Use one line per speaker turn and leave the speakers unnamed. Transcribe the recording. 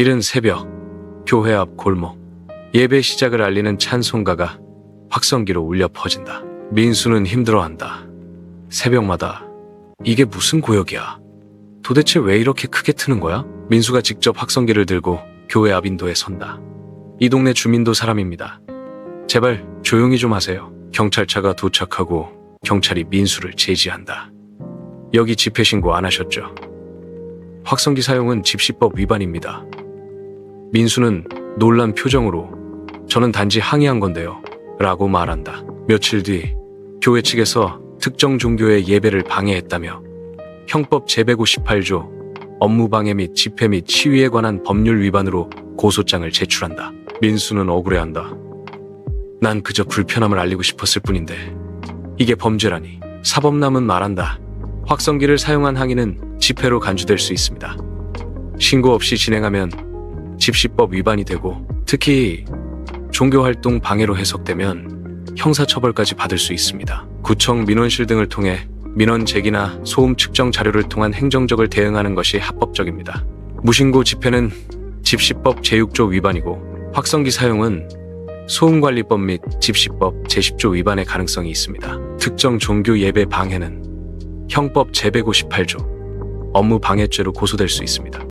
이른 새벽 교회 앞 골목 예배 시작을 알리는 찬송가가 확성기로 울려 퍼진다. 민수는 힘들어한다. 새벽마다 이게 무슨 고역이야? 도대체 왜 이렇게 크게 트는 거야? 민수가 직접 확성기를 들고 교회 앞 인도에 선다. 이 동네 주민도 사람입니다. 제발 조용히 좀 하세요. 경찰차가 도착하고 경찰이 민수를 제지한다. 여기 집회 신고 안 하셨죠? 확성기 사용은 집시법 위반입니다. 민수는 놀란 표정으로 저는 단지 항의한 건데요. 라고 말한다. 며칠 뒤 교회 측에서 특정 종교의 예배를 방해했다며 형법 제158조 업무방해 및 집회 및 시위에 관한 법률 위반으로 고소장을 제출한다. 민수는 억울해한다. 난 그저 불편함을 알리고 싶었을 뿐인데 이게 범죄라니. 사법남은 말한다. 확성기를 사용한 항의는 집회로 간주될 수 있습니다. 신고 없이 진행하면 집시법 위반이 되고 특히 종교활동 방해로 해석되면 형사처벌까지 받을 수 있습니다. 구청 민원실 등을 통해 민원 제기나 소음 측정 자료를 통한 행정적을 대응하는 것이 합법적입니다. 무신고 집회는 집시법 제6조 위반이고 확성기 사용은 소음관리법 및 집시법 제10조 위반의 가능성이 있습니다. 특정 종교 예배 방해는 형법 제158조 업무 방해죄로 고소될 수 있습니다.